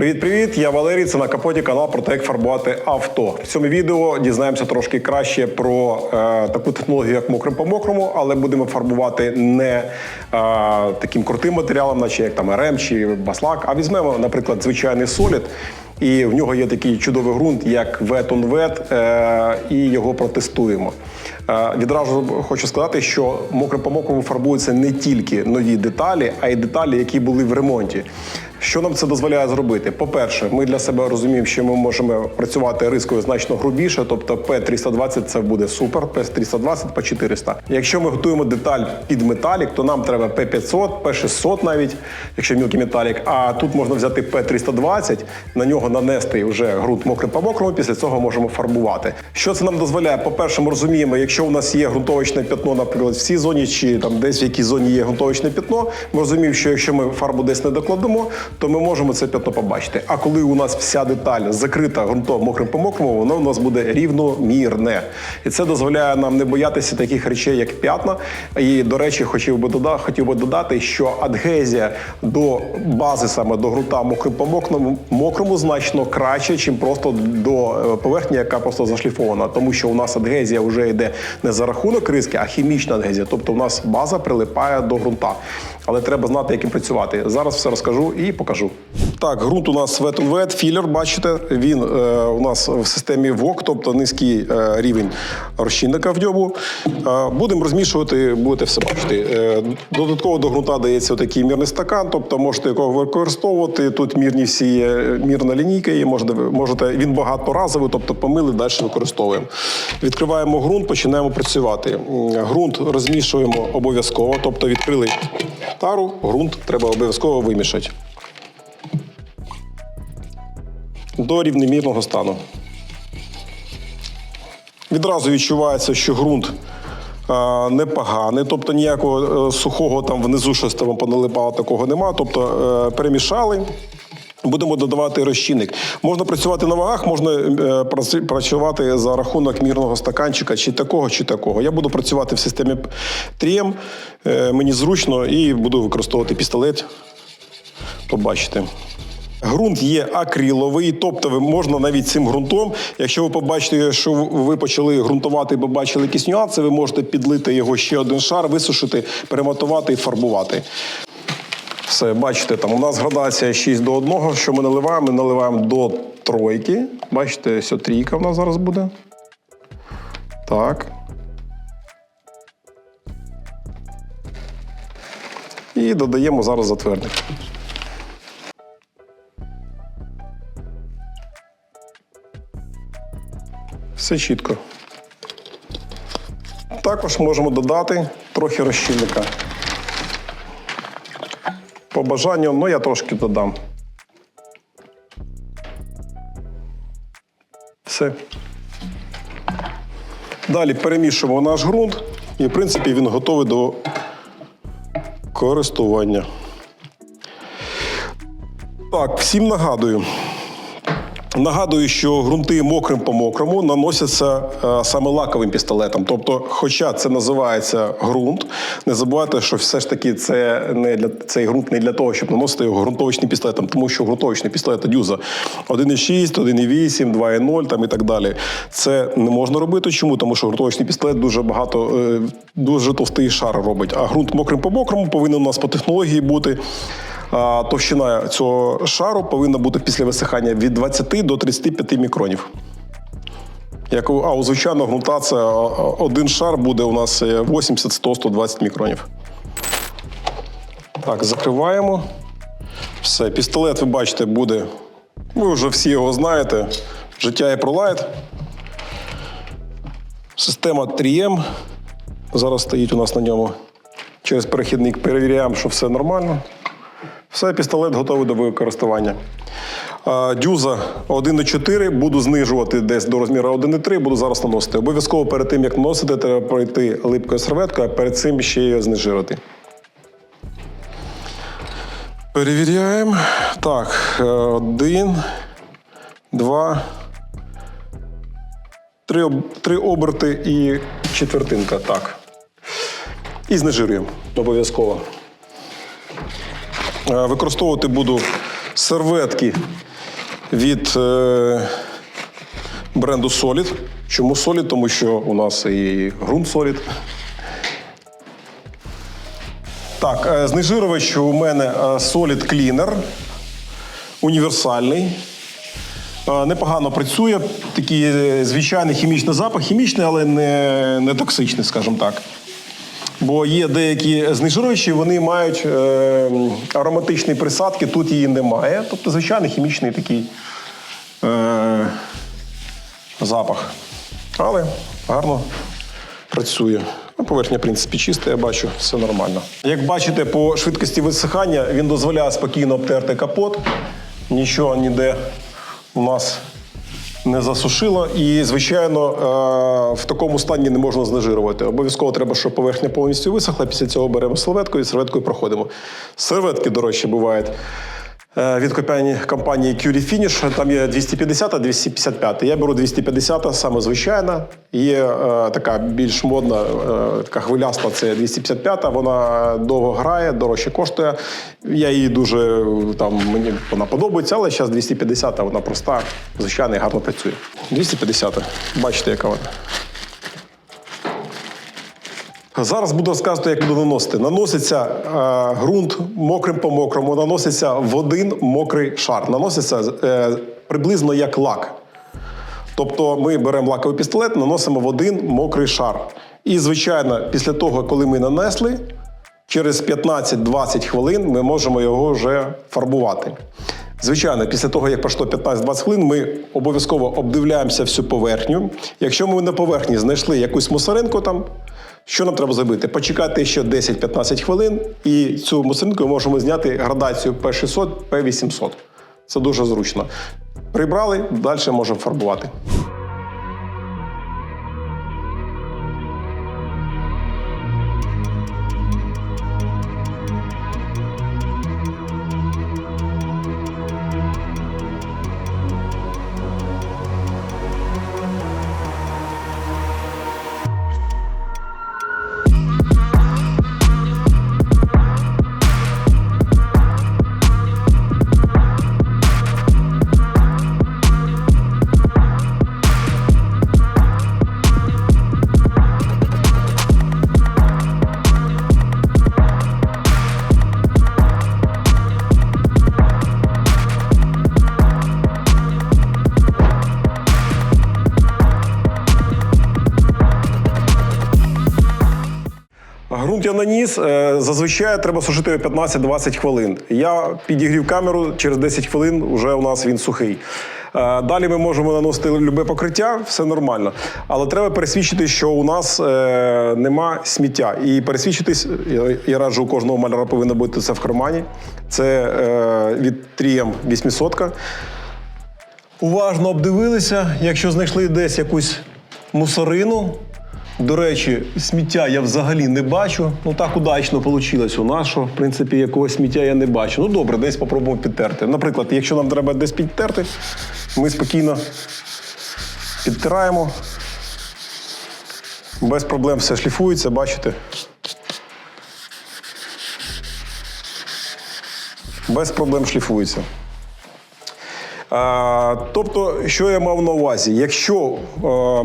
Привіт-привіт! Я Валерій. Це на капоті канал про те, як фарбувати авто. В цьому відео дізнаємося трошки краще про е, таку технологію, як мокрим по мокрому, але будемо фарбувати не е, таким крутим матеріалом, наче як там РМ чи Баслак, а візьмемо, наприклад, звичайний солід. І в нього є такий чудовий ґрунт, як Wet, е, і його протестуємо. Е, Відразу хочу сказати, що мокрим по мокрому фарбуються не тільки нові деталі, а й деталі, які були в ремонті. Що нам це дозволяє зробити? По-перше, ми для себе розуміємо, що ми можемо працювати рискою значно грубіше, тобто P320 це буде супер, P320, P400. Якщо ми готуємо деталь під металік, то нам треба P500, P600 навіть, якщо мілкий металік. А тут можна взяти P320, на нього нанести вже ґрунт мокрим по мокрому, після цього можемо фарбувати. Що це нам дозволяє? По-перше, ми розуміємо, якщо у нас є ґрунтовочне пятно, наприклад, в цій зоні, чи там десь в якій зоні є ґрунтовочне пятно, ми розуміємо, що якщо ми фарбу десь не докладемо, то ми можемо це пятно побачити. А коли у нас вся деталь закрита ґрунтом мокрим по мокрому, воно у нас буде рівномірне. І це дозволяє нам не боятися таких речей, як п'ятна. І, до речі, хотів би додати, хотів би додати, що адгезія до бази, саме до ґрунта мокрим по мокрому, мокрому значно краще, ніж просто до е, поверхні, яка просто зашліфована. Тому що у нас адгезія вже йде не за рахунок риски, а хімічна адгезія. Тобто у нас база прилипає до ґрунта. Але треба знати, яким працювати. Зараз все розкажу і покажу. Так, ґрунт у нас wet, філер, бачите, він е, у нас в системі ВОК, тобто низький е, рівень розчинника в ньому. Е, будемо розмішувати, будете все бачити. Е, додатково до ґрунта дається такий мірний стакан, тобто можете його використовувати. Тут мірні всі є, мірна лінійка є, можете, можете, він багаторазовий, тобто помили, далі використовуємо. Відкриваємо ґрунт, починаємо працювати. М, Ґрунт розмішуємо обов'язково, тобто відкрили тару, ґрунт треба обов'язково вимішати. До рівномірного стану. Відразу відчувається, що ґрунт непоганий, тобто ніякого е, сухого там внизу щось там поналипало, такого нема. Тобто е, перемішали. Будемо додавати розчинник. Можна працювати на вагах, можна е, працювати за рахунок мірного стаканчика, чи такого, чи такого. Я буду працювати в системі 3М, е, мені зручно, і буду використовувати пістолет. Побачите. Ґрунт є акриловий, тобто ви можна навіть цим ґрунтом, якщо ви побачите, що ви почали ґрунтувати і побачили якісь нюанси, ви можете підлити його ще один шар, висушити, перемотувати і фарбувати. Все, бачите, там у нас градація 6 до 1. Що ми наливаємо? Ми наливаємо до тройки. Бачите, ось трійка в нас зараз буде. Так. І додаємо зараз затвердник. Все чітко. Також можемо додати трохи розчинника. По бажанню, ну я трошки додам. Все. Далі перемішуємо наш ґрунт, і, в принципі, він готовий до користування. Так, всім нагадую. Нагадую, що ґрунти мокрим по мокрому наносяться е, саме лаковим пістолетом. Тобто, хоча це називається ґрунт, не забувайте, що все ж таки це не для цей ґрунт не для того, щоб наносити його ґрунтовочним пістолетом, тому що ґрунтовочний пістолет дюза 1,6, 1,8, 2,0 там і так далі. Це не можна робити. Чому? Тому що ґрунтовочний пістолет дуже багато, е, дуже товстий шар робить. А ґрунт мокрим по мокрому повинен у нас по технології бути. Товщина цього шару повинна бути після висихання від 20 до 35 мікронів. Як а у а, а, один шар буде у нас е, 80, 100, 120 мікронів. Так, закриваємо. Все, пістолет, ви бачите, буде. Ви вже всі його знаєте. Життя і пролайт. Система 3М. Зараз стоїть у нас на ньому. Через перехідник перевіряємо, що все нормально. Все, пістолет готовий до використання. Дюза 1,4 буду знижувати десь до розміру 1,3, буду зараз наносити. Обов'язково перед тим, як наносити, треба пройти липкою серветкою, а перед цим ще її знежирити. Перевіряємо. Так, е, один, два, три, три оберти і четвертинка. Так. І знежирюємо обов'язково. Е, Використовувати буду серветки від е, бренду Solid. Чому Solid? Тому що у нас і ґрунт Solid. Так, е, у мене Solid Cleaner. Універсальний. Непогано працює. Такий звичайний хімічний запах, хімічний, але не, не токсичний, скажімо так. Бо є деякі знежирювачі, вони мають е, ароматичні присадки, тут її немає. Тобто звичайний хімічний такий е, запах. Але гарно працює. Ну, Поверхня, в принципі, чиста, я бачу, все нормально. Як бачите, по швидкості висихання він дозволяє спокійно обтерти капот. Нічого ніде у нас не засушило. І, звичайно, е, в такому стані не можна знежирувати. Обов'язково треба, щоб поверхня повністю висохла. Після цього беремо серветку і серветкою проходимо. Серветки, до речі, бувають. Е, Від компанії, Curie Finish, там є 250 255. Я беру 250, саме звичайна. Є е, така більш модна, е, така хвиляста, це 255. Вона довго грає, дорожче коштує. Я її дуже там мені вона подобається, але зараз 250, вона проста, звичайна і гарно працює. 250. Бачите, яка вона. Зараз буду розказувати, як буду наносити. Наноситься е, ґрунт мокрим по мокрому, наноситься в один мокрий шар. Наноситься е, приблизно як лак. Тобто ми беремо лаковий пістолет, наносимо в один мокрий шар. І, звичайно, після того, коли ми нанесли, через 15-20 хвилин ми можемо його вже фарбувати. Звичайно, після того, як пройшло 15-20 хвилин, ми обов'язково обдивляємося всю поверхню. Якщо ми на поверхні знайшли якусь мусоринку там, що нам треба зробити? Почекати ще 10-15 хвилин, і цю мусинку ми можемо зняти градацію P600, P800. Це дуже зручно. Прибрали, далі можемо фарбувати. Грунт я наніс. е, Зазвичай треба сушити 15-20 хвилин. Я підігрів камеру, через 10 хвилин вже у нас він сухий. Е, Далі ми можемо наносити любе покриття, все нормально. Але треба пересвідчити, що у нас е, нема сміття. І пересвідчитись, я, раджу, у кожного маляра повинно бути це в кармані. Це від 3М 800. Уважно обдивилися, якщо знайшли десь якусь мусорину. До речі, сміття я взагалі не бачу. Ну так удачно вийшло у нас, що в принципі якогось сміття я не бачу. Ну добре, десь попробуємо підтерти. Наприклад, якщо нам треба десь підтерти, ми спокійно підтираємо. Без проблем все шліфується, бачите. Без проблем шліфується. Тобто, що я мав на увазі? Якщо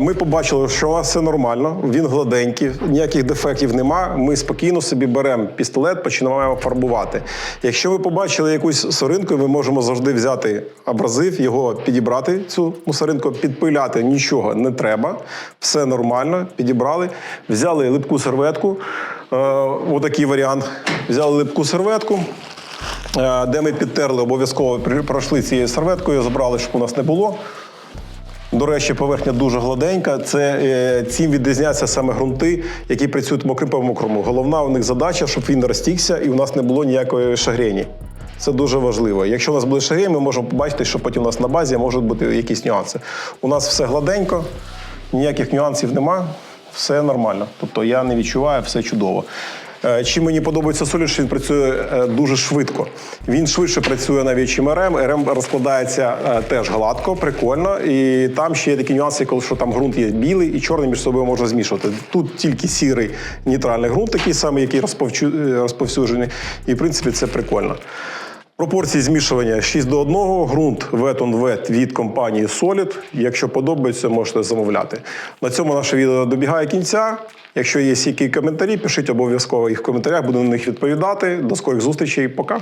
ми побачили, що у вас все нормально, він гладенький, ніяких дефектів нема, ми спокійно собі беремо пістолет, починаємо фарбувати. Якщо ви побачили якусь соринку, ми можемо завжди взяти абразив, його підібрати, цю мусоринку, підпиляти нічого не треба, все нормально, підібрали, взяли липку серветку. Отакий варіант. Взяли липку серветку. Е, де ми підтерли, обов'язково пройшли цією серветкою, забрали, щоб у нас не було. До речі, поверхня дуже гладенька. Це е, цим відрізняються саме ґрунти, які працюють мокрим по мокрому. Головна у них задача, щоб він розтікся і у нас не було ніякої шагрені. Це дуже важливо. Якщо у нас буде шагрень, ми можемо побачити, що потім у нас на базі можуть бути якісь нюанси. У нас все гладенько, ніяких нюансів нема, все нормально. Тобто я не відчуваю, все чудово. Е, Чим мені подобається Соліш, що він працює е, дуже швидко. Він швидше працює навіть чим РМ. РМ розкладається е, теж гладко, прикольно. І там ще є такі нюанси, коли що там ґрунт є білий і чорний між собою можна змішувати. Тут тільки сірий нейтральний ґрунт, такий самий, який розповсюджений. І в принципі це прикольно. Пропорції змішування 6 до 1, ґрунт Wet від компанії Solid. Якщо подобається, можете замовляти. На цьому наше відео добігає кінця. Якщо є які коментарі, пишіть обов'язково їх в коментарях, буду на них відповідати. До скорих зустрічей. Пока.